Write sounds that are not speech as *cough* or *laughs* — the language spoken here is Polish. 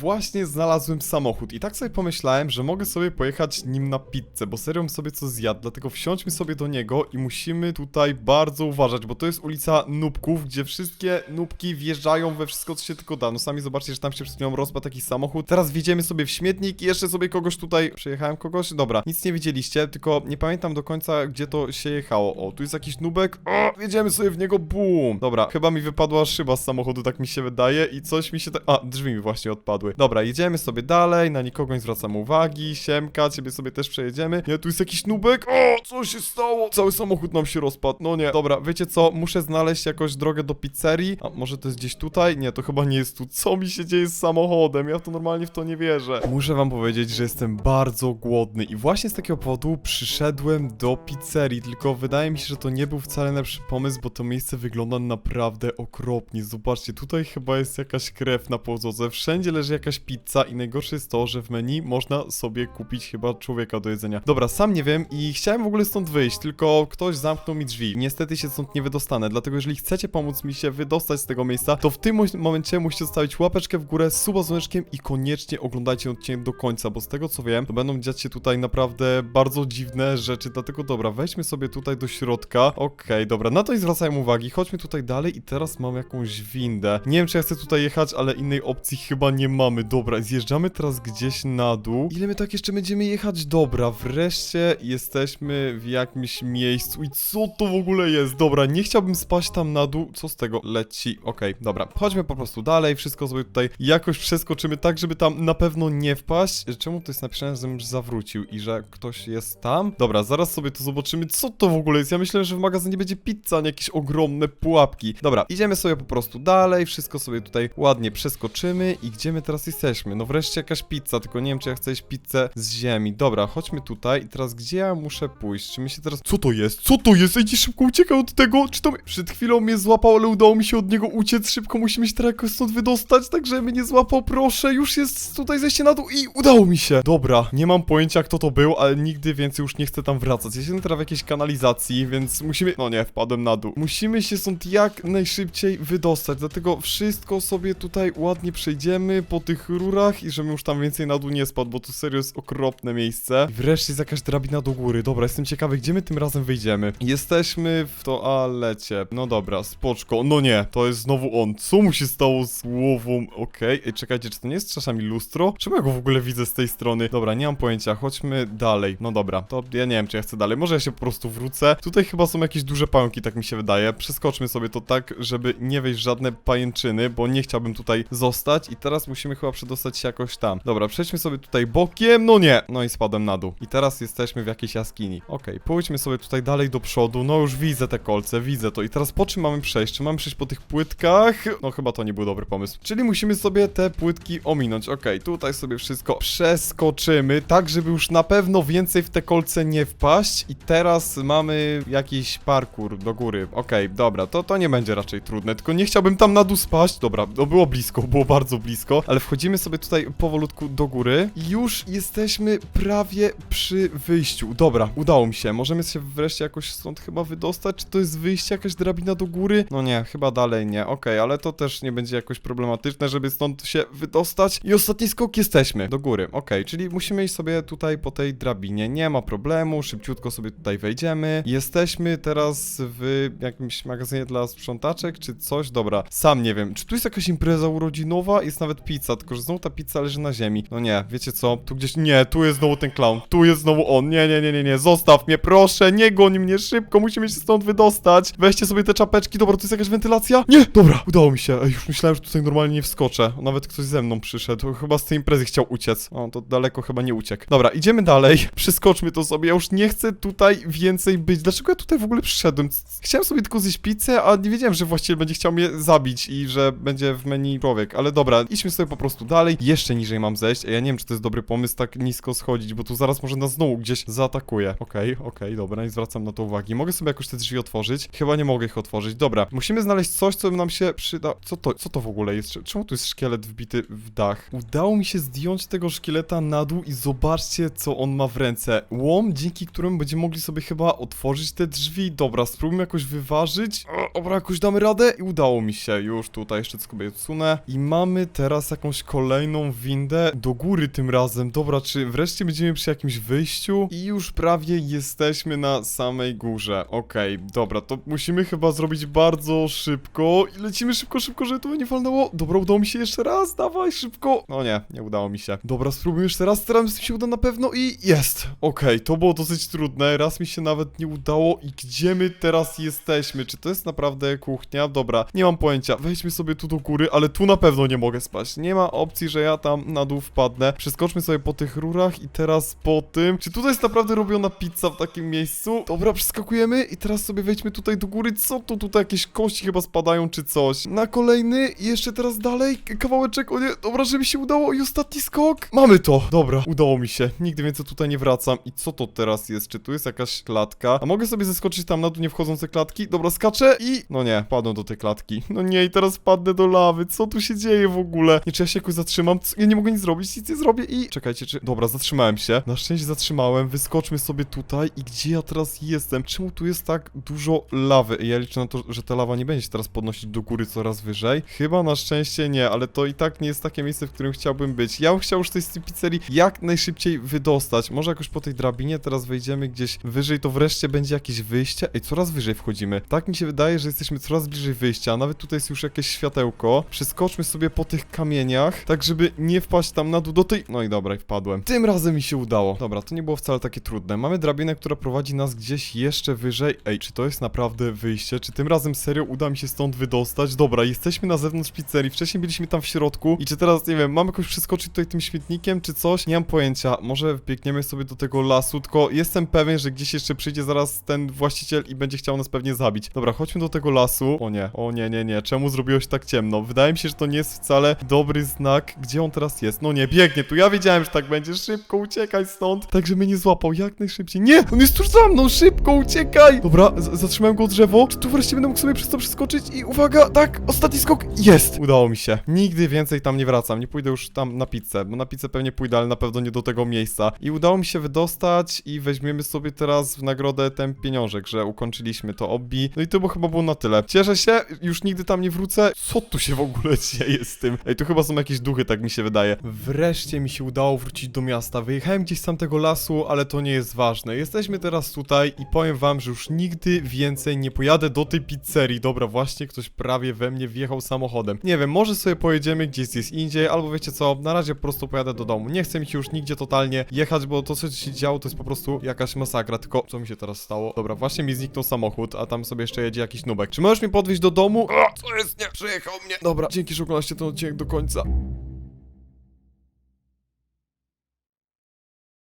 właśnie znalazłem samochód i tak sobie pomyślałem, że mogę sobie pojechać nim na pizzę, bo serio sobie co zjadł, dlatego wsiądźmy sobie do niego i musimy tutaj bardzo uważać, bo to jest ulica Nubków, gdzie wszystkie nubki wjeżdżają we wszystko, co się tylko da. No sami zobaczcie, że tam się przed chwilą rozpadł taki samochód. Teraz wjedziemy sobie w śmietnik i jeszcze sobie kogoś tutaj... Przejechałem kogoś? Dobra, nic nie widzieliście, tylko nie pamiętam do końca, gdzie to się jechało. O, tu jest jakiś nubek. O, wjedziemy sobie w niego, bum! Dobra, chyba mi wypadła szyba z samochodu, tak mi się wydaje i coś mi się tak... A, drzwi mi właśnie odpadły. Dobra, jedziemy sobie dalej, na nikogo nie zwracam uwagi, siemka, ciebie sobie też przejedziemy. Nie, tu jest jakiś nubek. O, co się stało? Cały samochód nam się rozpadł. No nie, dobra, wiecie co? Muszę znaleźć jakąś drogę do pizzerii. A może to jest gdzieś tutaj? Nie, to chyba nie jest tu. Co mi się dzieje z samochodem? Ja to normalnie w to nie wierzę. Muszę wam powiedzieć, że jestem bardzo głodny i właśnie z takiego powodu przyszedłem do pizzerii, tylko wydaje mi się, że to nie był wcale lepszy pomysł, bo to miejsce wygląda naprawdę okropnie. Zobaczcie, tutaj chyba jest jakaś krew na podłodze, wszędzie leży jakaś pizza i najgorsze jest to, że w menu można sobie kupić chyba człowieka do jedzenia. Dobra, sam nie wiem i chciałem w ogóle stąd wyjść, tylko ktoś zamknął mi drzwi. Niestety się stąd nie wydostanę, dlatego jeżeli chcecie pomóc mi się wydostać z tego miejsca, to w tym mo- momencie musicie zostawić łapeczkę w górę, suba z dzwoneczkiem i koniecznie oglądajcie odcinek do końca, bo z tego co wiem, to będą dziać się tutaj naprawdę bardzo dziwne rzeczy, dlatego dobra, weźmy sobie tutaj do środka. Okej, dobra, na to nie zwracajmy uwagi, chodźmy tutaj dalej i teraz mam jakąś windę. Nie wiem, czy ja chcę tutaj jechać, ale innej opcji chyba nie mamy. Dobra, zjeżdżamy teraz gdzieś na dół. Ile my tak jeszcze będziemy jechać? Dobra, wreszcie jesteśmy w jakimś miejscu i co to w ogóle jest? Dobra, nie chciałbym spaść tam na dół. Co z tego leci? Okej, dobra, chodźmy po prostu dalej, wszystko sobie tutaj jakoś przeskoczymy tak, żeby tam na pewno nie wpaść. Czemu to jest napisane, że już zawrócił i że ktoś jest tam? Dobra, zaraz sobie to zobaczymy, co to w ogóle jest. Ja myślę, że w magazynie będzie pizza, nie jakieś ogromne pułapki. Dobra, idziemy sobie po prostu dalej, wszystko sobie tutaj ładnie przeskoczymy i gdzie my teraz jesteśmy? No wreszcie jakaś pizza, tylko nie wiem, czy ja chcę jeść pizzę z ziemi. Dobra, chodźmy tutaj i teraz gdzie ja muszę pójść? Czy my się teraz... Co to jest? Co to jest? Ej, szybko uciekaj od tego! Czy to... Przed chwilą mnie złapał, ale udało mi się od niego uciec. Szybko musimy się teraz jakoś stąd wydostać, tak żeby mnie nie złapał, proszę. Już jest tutaj zejście na dół i udało mi się. Dobra, nie mam pojęcia kto to był, ale nigdy więcej już nie chcę tam wracać. Jestem teraz w jakiejś kanalizacji, więc musimy... No nie, wpadłem na dół. Musimy się stąd jak najszybciej wydostać, dlatego wszystko sobie tutaj ładnie przejdziemy po tych rurach i żebym już tam więcej na dół nie spadł, bo to serio jest okropne miejsce. I wreszcie jest jakaś drabina do góry. Dobra, jestem ciekawy, gdzie my tym razem wyjdziemy. Jesteśmy w toalecie. No dobra, spoczko. No nie, to jest znowu on. Co mu się stało z głową? Okej, Ej, czekajcie, czy to nie jest czasami lustro? Czemu ja go w ogóle widzę z tej strony? Dobra, nie mam pojęcia, chodźmy dalej. No dobra, to ja nie wiem, czy ja chcę dalej. Może ja się po prostu wrócę. Tutaj chyba są jakieś duże pająki, tak mi się wydaje. Przeskoczmy sobie to tak, żeby nie wejść żadne pajęczyny, bo nie chciałbym tutaj zostać. I teraz musimy chyba przedostać się jakoś tam. Dobra, przejdźmy sobie tutaj bokiem. No nie! No i spadłem na dół. I teraz jesteśmy w jakiejś jaskini. Okej, pójdźmy sobie tutaj dalej do przodu. No już widzę te kolce, widzę to. I teraz po czym mamy przejść? Czy mamy przejść po tych płytkach? No chyba to nie był dobry pomysł. Czyli musimy sobie te płytki ominąć. Okej, tutaj sobie wszystko przeskoczymy, tak żeby już na pewno więcej w te kolce nie wpaść. I teraz mamy jakiś parkour do góry. Okej, dobra, to, to nie będzie raczej trudne, tylko nie chciałbym tam na dół spaść. Dobra, to było blisko, było bardzo blisko, ale wchodzimy sobie tutaj powolutku do góry już jesteśmy prawie przy wyjściu. Dobra, udało mi się. Możemy się wreszcie jakoś stąd chyba wydostać. Czy to jest wyjście, jakaś drabina do góry? No nie, chyba dalej nie. Okej, ale to też nie będzie jakoś problematyczne, żeby stąd się wydostać. I ostatni skok jesteśmy do góry. Okej, czyli musimy iść sobie tutaj po tej drabinie. Nie ma problemu, szybciutko sobie tutaj wejdziemy. Jesteśmy teraz w jakimś magazynie dla sprzątaczek, czy coś? Dobra, sam nie wiem. Czy tu jest jakaś impreza urodzinowa? Jest nawet pizza, tylko że znowu ta pizza leży na ziemi. No nie, wiecie co? Tu gdzieś... Nie, tu jest znowu ten clown. Tu jest znowu on. Nie, nie, nie, nie, nie. Zostaw mnie, proszę. Nie goń mnie szybko. Musimy się stąd wydostać. Weźcie sobie te czapeczki. Dobra, to jest jakaś wentylacja? Nie! Dobra, udało mi się. Ej, już myślałem, że tutaj normalnie nie wskoczę. Nawet ktoś ze mną przyszedł. Chyba z tej imprezy chciał uciec. O, to daleko chyba nie uciekł. Dobra, idziemy dalej. *laughs* Przeskoczmy to sobie. Ja już nie chcę tutaj więcej być. Dlaczego ja tutaj w ogóle przyszedłem? Chciałem sobie tylko zjeść pizzę, a nie wiedziałem, że właściciel będzie chciał mnie zabić i że będzie w menu człowiek. Ale dobra, idźmy sobie po prostu dalej. Jeszcze niżej mam zejść. Ja nie wiem, czy to jest dobry pomysł tak nisko schodzić, bo tu zaraz może nas znowu gdzieś zaatakuje. Okej, okej, dobra, nie zwracam na to uwagi. Mogę sobie jakoś te drzwi otworzyć? Chyba nie mogę ich otworzyć. Dobra, musimy znaleźć coś, co nam się przyda. Co to, co to w ogóle jest? Czemu tu jest szkielet wbity w dach? Udało mi się zdjąć tego szkieleta na dół i zobaczcie, co on ma w ręce. Łom, dzięki któremu będziemy mogli sobie chyba otworzyć te drzwi. Dobra, spróbujmy jakoś wyważyć. O, dobra, jakoś damy radę i udało mi się. Już tutaj jeszcze sobie odsunę. I mamy teraz jakąś jakąś kolejną windę do góry tym razem. Dobra, czy wreszcie będziemy przy jakimś wyjściu? I już prawie jesteśmy na samej górze. Okej, dobra, to musimy chyba zrobić bardzo szybko i lecimy szybko, szybko, żeby to nie walnęło. Dobra, udało mi się jeszcze raz, dawaj, szybko. No nie, nie udało mi się. Dobra, spróbujmy jeszcze raz, teraz mi się uda na pewno i jest. Okej, to było dosyć trudne, raz mi się nawet nie udało i gdzie my teraz jesteśmy? Czy to jest naprawdę kuchnia? Dobra, nie mam pojęcia. Wejdźmy sobie tu do góry, ale tu na pewno nie mogę spać. Nie ma opcji, że ja tam na dół wpadnę. Przeskoczmy sobie po tych rurach i teraz po tym. Czy tutaj jest naprawdę robiona pizza w takim miejscu? Dobra, przeskakujemy i teraz sobie wejdźmy tutaj do góry. Co to tutaj? Jakieś kości chyba spadają czy coś. Na kolejny i jeszcze teraz dalej. Kawałeczek, o nie. Dobra, że mi się udało i ostatni skok. Mamy to. Dobra, udało mi się. Nigdy więcej tutaj nie wracam. I co to teraz jest? Czy tu jest jakaś klatka? A mogę sobie zeskoczyć tam na dół nie wchodzące klatki? Dobra, skaczę i... No nie, padłem do tej klatki. No nie, i teraz padnę do lawy. Co tu się dzieje w ogóle? Nie, czy ja się jakoś zatrzymam? Ja nie mogę nic zrobić, nic nie zrobię i... Czekajcie, czy... Dobra, zatrzymałem się. Na szczęście zatrzymałem. Wyskoczmy sobie tutaj i gdzie ja teraz jestem? Czemu tu jest tak dużo lawy? Ja liczę na to, że ta lawa nie będzie się teraz podnosić do góry coraz wyżej. Chyba na szczęście nie, ale to i tak nie jest takie miejsce, w którym chciałbym być. Ja bym chciał już tej z tej pizzerii jak najszybciej wydostać. Może jakoś po tej drabinie teraz wejdziemy gdzieś wyżej, to wreszcie będzie jakieś wyjście. Ej, coraz wyżej wchodzimy. Tak mi się wydaje, że jesteśmy coraz bliżej wyjścia, nawet tutaj jest już jakieś światełko. Przeskoczmy sobie po tych kamieniach, tak żeby nie wpaść tam na dół do tej... No i dobra, i wpadłem. Tym razem mi się udało. Dobra, to nie było wcale takie trudne. Mamy drabinę, która prowadzi nas gdzieś jeszcze wyżej. Ej, czy to jest naprawdę wyjście? Czy tym razem serio uda mi się stąd wydostać? Dobra, jesteśmy na zewnątrz pizzerii. Wcześniej byliśmy tam w środku. I czy teraz, nie wiem, mamy jakoś przeskoczyć tutaj tym śmietnikiem, czy coś? Nie mam pojęcia. Może wbiegniemy sobie do tego lasu, tylko jestem pewien, że gdzieś jeszcze przyjdzie zaraz ten właściciel i będzie chciał nas pewnie zabić. Dobra, chodźmy do tego lasu. O nie, o nie, nie, nie. Czemu zrobiło się tak ciemno? Wydaje mi się, że to nie jest wcale dobry znak. Gdzie on teraz jest? No nie, biegnie tu. Ja wiedziałem, że tak będzie. Szybko uciekaj stąd. Tak, żeby mnie złapał jak najszybciej. Nie! On jest tuż za mną! Szybko uciekaj! Dobra, zatrzymałem go o drzewo. Czy tu wreszcie będę mógł sobie przez to przeskoczyć? I uwaga, tak, ostatni skok. Jest! Udało mi się. Nigdy więcej tam nie wracam. Nie pójdę już tam na pizzę, bo na pizzę pewnie pójdę, ale na pewno nie do tego miejsca. I udało mi się wydostać i weźmiemy sobie teraz w nagrodę ten pieniążek, że ukończyliśmy to obbi. No i to chyba było na tyle. Cieszę się, już nigdy tam nie wrócę. Co tu się w ogóle *laughs* dzieje z tym? Ej, tu chyba są jakieś duchy, tak mi się wydaje. Wreszcie mi się udało wrócić do miasta. Wyjechałem gdzieś z tamtego lasu, ale to nie jest ważne. Jesteśmy teraz tutaj i powiem wam, że już nigdy więcej nie pojadę do tej pizzerii. Dobra, właśnie ktoś prawie we mnie wjechał samochodem. Nie wiem, może sobie pojedziemy gdzieś gdzieś indziej, albo wiecie co, na razie po prostu pojadę do domu. Nie chcę mi się już nigdzie totalnie jechać, bo to co się działo to jest po prostu jakaś masakra. Tylko co mi się teraz stało? Dobra, właśnie mi zniknął samochód, a tam sobie jeszcze jedzie jakiś nubek. Czy możesz mi podwieźć do domu? O, co jest? Nie, przyjechał mnie. Dobra, dzięki, że oglądacie ten odcinek do końca. さ